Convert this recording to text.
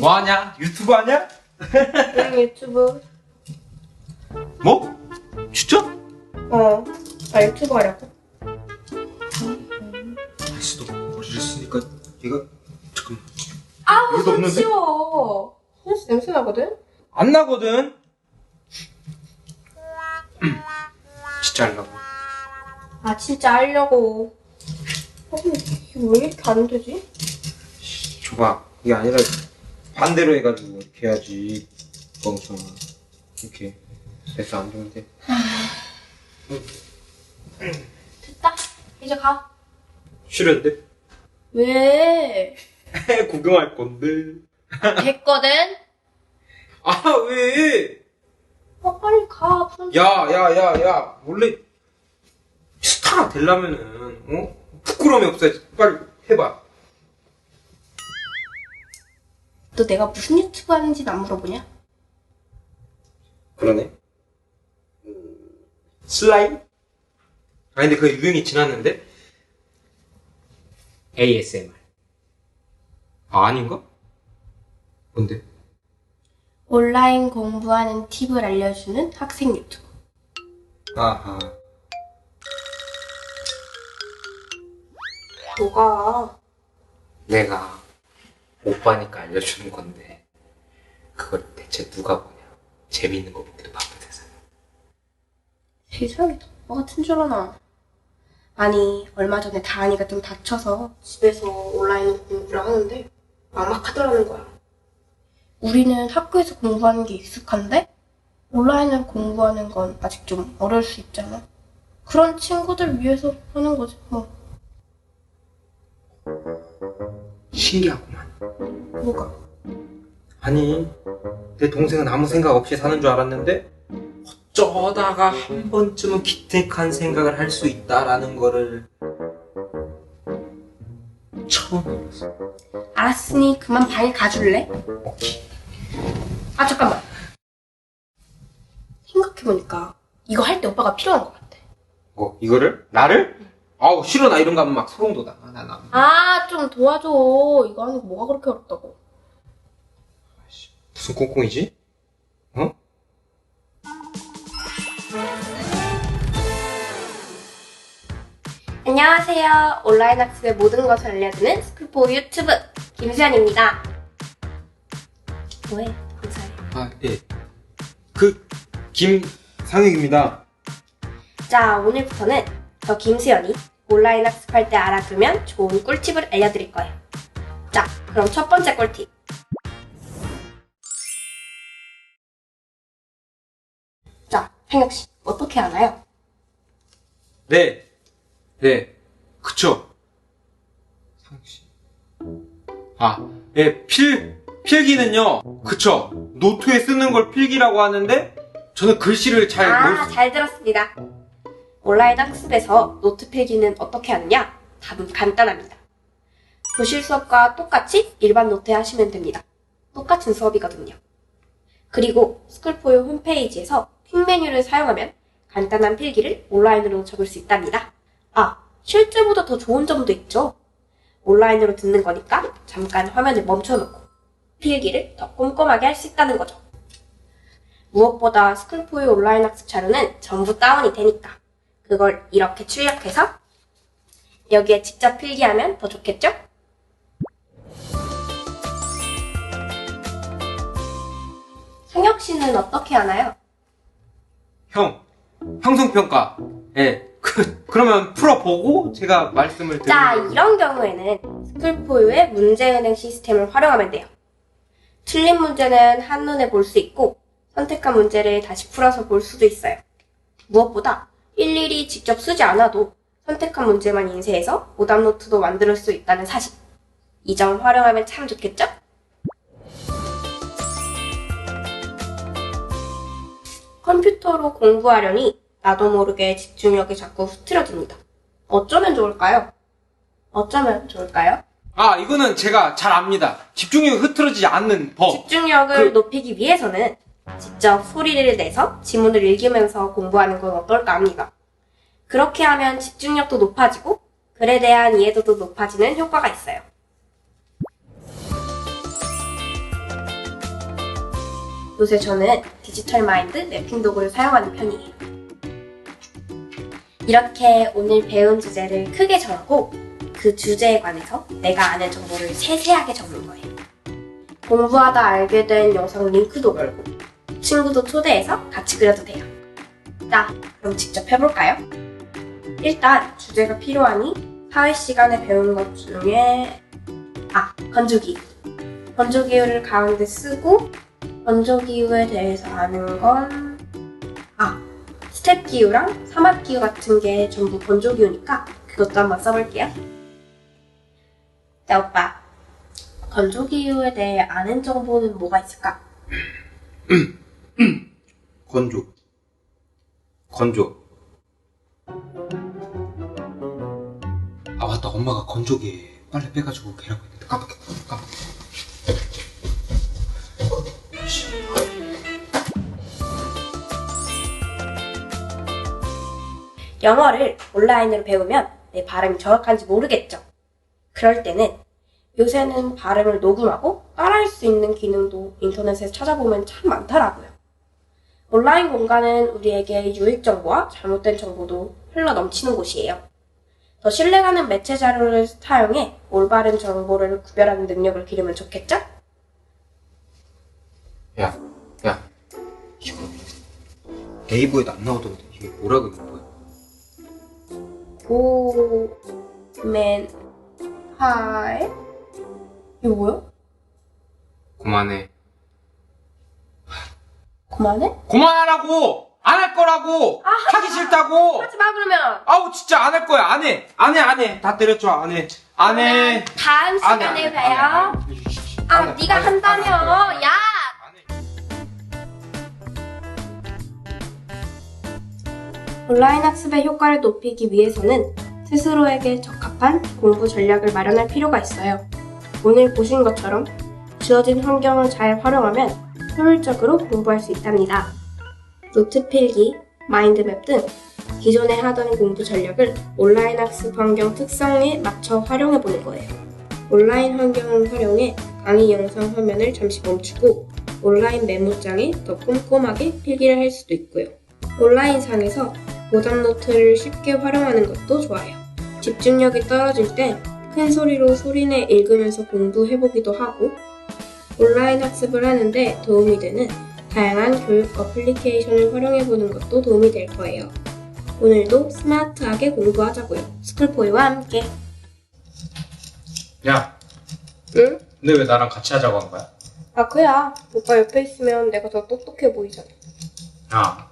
뭐 하냐? 유튜브 하냐? 그냥 유튜브. 뭐? 진짜? 어. 나 유튜브 하려고. 다시도 머리를 쓰니까 얘가 잠깐만 아우, 여기도 손 없는데? 치워. 손 냄새 나거든? 안 나거든 진짜 하려고 아, 진짜 하려고. 아, 근데 이게 왜 이렇게 안 되지? 줘봐 이게 아니라 반대로 해가지고 이렇게 해야지 멍청아 이렇게 됐어 안 좋은데 됐다. 이제 가. 싫은데? 왜? 구경할 건데 됐거든? 아 왜? 아, 빨리 가. 손 야야야야 원래 스타가 되려면은 어? 부끄러움이 없어야지 빨리 해봐 너 내가 무슨 유튜브 하는지는 안 물어보냐? 그러네 음, 슬라임? 아 근데 그 유행이 지났는데 ASMR 아 아닌가? 뭔데? 온라인 공부하는 팁을 알려주는 학생 유튜브. 아하 뭐가? 내가 오빠니까 알려주는 건데 그걸 대체 누가 보냐 재밌는 거 보기도 바쁜 세상 세상에 너 같은 줄 아나. 아니 얼마 전에 다한이가 좀 다쳐서 집에서 온라인 공부를 하는데 막막하더라는 거야. 우리는 학교에서 공부하는 게 익숙한데 온라인으로 공부하는 건 아직 좀 어려울 수 있잖아. 그런 친구들 위해서 하는 거지 뭐. 신기하구만 뭐가? 아니 내 동생은 아무 생각 없이 사는 줄 알았는데 어쩌다가 한 번쯤은 기특한 생각을 할 수 있다라는 거를 처음 알았어 알았으니 그만 방에 가줄래? 아 잠깐만. 생각해보니까 이거 할 때 오빠가 필요한 것 같아. 뭐 이거를? 나를? 아우 싫어 나 이런 거 하면 막 소름 돋아 아, 나, 나. 아 좀 도와줘. 이거 하는 거 뭐가 그렇게 어렵다고. 무슨 꽁꽁이지? 어? 안녕하세요. 온라인 학습의 모든 것을 알려주는 스쿨포 유튜브 김수현입니다. 뭐해? 감사해. 아, 예. 그, 김상혁입니다. 자, 오늘부터는 저 김수현이 온라인 학습할 때 알아두면 좋은 꿀팁을 알려드릴 거예요. 자, 그럼 첫 번째 꿀팁. 자, 상혁 씨, 어떻게 알아요? 네. 네. 그쵸. 상혁 씨. 아, 예, 필, 필기는요. 그쵸. 노트에 쓰는 걸 필기라고 하는데, 저는 글씨를 잘 아, 못, 잘 들었습니다. 온라인 학습에서 노트 필기는 어떻게 하느냐? 답은 간단합니다. 교실 수업과 똑같이 일반 노트에 하시면 됩니다. 똑같은 수업이거든요. 그리고 스쿨포유 홈페이지에서 퀵 메뉴를 사용하면 간단한 필기를 온라인으로 적을 수 있답니다. 아, 실제보다 더 좋은 점도 있죠. 온라인으로 듣는 거니까 잠깐 화면을 멈춰놓고 필기를 더 꼼꼼하게 할 수 있다는 거죠. 무엇보다 스쿨포유 온라인 학습 자료는 전부 다운이 되니까 그걸 이렇게 출력해서 여기에 직접 필기하면 더 좋겠죠? 상혁 씨는 어떻게 하나요? 형, 형성평가. 예. 그, 그러면 풀어보고 제가 말씀을 드리는 자. 이런 경우에는 스쿨포유의 문제은행 시스템을 활용하면 돼요. 틀린 문제는 한눈에 볼 수 있고 선택한 문제를 다시 풀어서 볼 수도 있어요. 무엇보다 일일이 직접 쓰지 않아도 선택한 문제만 인쇄해서 오답 노트도 만들 수 있다는 사실. 이 점 활용하면 참 좋겠죠? 컴퓨터로 공부하려니 나도 모르게 집중력이 자꾸 흐트러집니다. 어쩌면 좋을까요? 어쩌면 좋을까요? 아, 이거는 제가 잘 압니다. 집중력이 흐트러지지 않는 법. 집중력을 그- 높이기 위해서는 직접 소리를 내서 지문을 읽으면서 공부하는 건 어떨까 합니다. 그렇게 하면 집중력도 높아지고 글에 대한 이해도도 높아지는 효과가 있어요. 요새 저는 디지털 마인드 매핑 도구를 사용하는 편이에요. 이렇게 오늘 배운 주제를 크게 정하고 그 주제에 관해서 내가 아는 정보를 세세하게 적는 거예요. 공부하다 알게 된 영상 링크도 걸고 친구도 초대해서 같이 그려도 돼요. 자, 그럼 직접 해볼까요? 일단 주제가 필요하니 사회 시간에 배운 것 중에 아, 건조기. 건조기구를 가운데 쓰고 건조기구에 대해서 아는 건 아, 스텝기구랑 사막기구 같은 게 전부 건조기구니까 그것도 한번 써볼게요. 자, 오빠. 건조기구에 대해 아는 정보는 뭐가 있을까? 건조. 건조. 아 맞다 엄마가 건조기에 빨래 빼가지고 개라고 했는데 깜빡했다 깜빡. 영어를 온라인으로 배우면 내 발음이 정확한지 모르겠죠. 그럴 때는 요새는 발음을 녹음하고 따라할 수 있는 기능도 인터넷에서 찾아보면 참 많더라고요. 온라인 공간은 우리에게 유익 정보와 잘못된 정보도 흘러 넘치는 곳이에요. 더 신뢰가는 매체 자료를 사용해 올바른 정보를 구별하는 능력을 기르면 좋겠죠? 야, 야, 이거 네이버에도 안 나오던데 이게 뭐라고 읽는 거야? 고맨 하이 이거 뭐야? 그만해. 그만해? 그만하라고! 안 할 거라고! 하기 싫다고! 하지 마 그러면 아우 진짜 안 할 거야 안 해! 안 해 안 해! 다 때렸죠 안 해! 안 해! 다음 안 해, 시간에 안 해, 안 해, 봐요. 아, 안 해, 네가 안 해, 한다며. 안 해, 안 해. 야! 온라인 학습의 효과를 높이기 위해서는 스스로에게 적합한 공부 전략을 마련할 필요가 있어요. 오늘 보신 것처럼 주어진 환경을 잘 활용하면 효율적으로 공부할 수 있답니다. 노트 필기, 마인드맵 등 기존에 하던 공부 전략을 온라인 학습 환경 특성에 맞춰 활용해 보는 거예요. 온라인 환경을 활용해 강의 영상 화면을 잠시 멈추고 온라인 메모장에 더 꼼꼼하게 필기를 할 수도 있고요. 온라인상에서 오답 노트를 쉽게 활용하는 것도 좋아요. 집중력이 떨어질 땐큰 소리로 소리내 읽으면서 공부해보기도 하고 온라인 학습을 하는데 도움이 되는 다양한 교육 어플리케이션을 활용해보는 것도 도움이 될 거예요. 오늘도 스마트하게 공부하자고요. 스쿨포이와 함께. 야 응? 근데 왜 나랑 같이 하자고 한 거야? 아, 그야. 오빠 옆에 있으면 내가 더 똑똑해 보이잖아. 야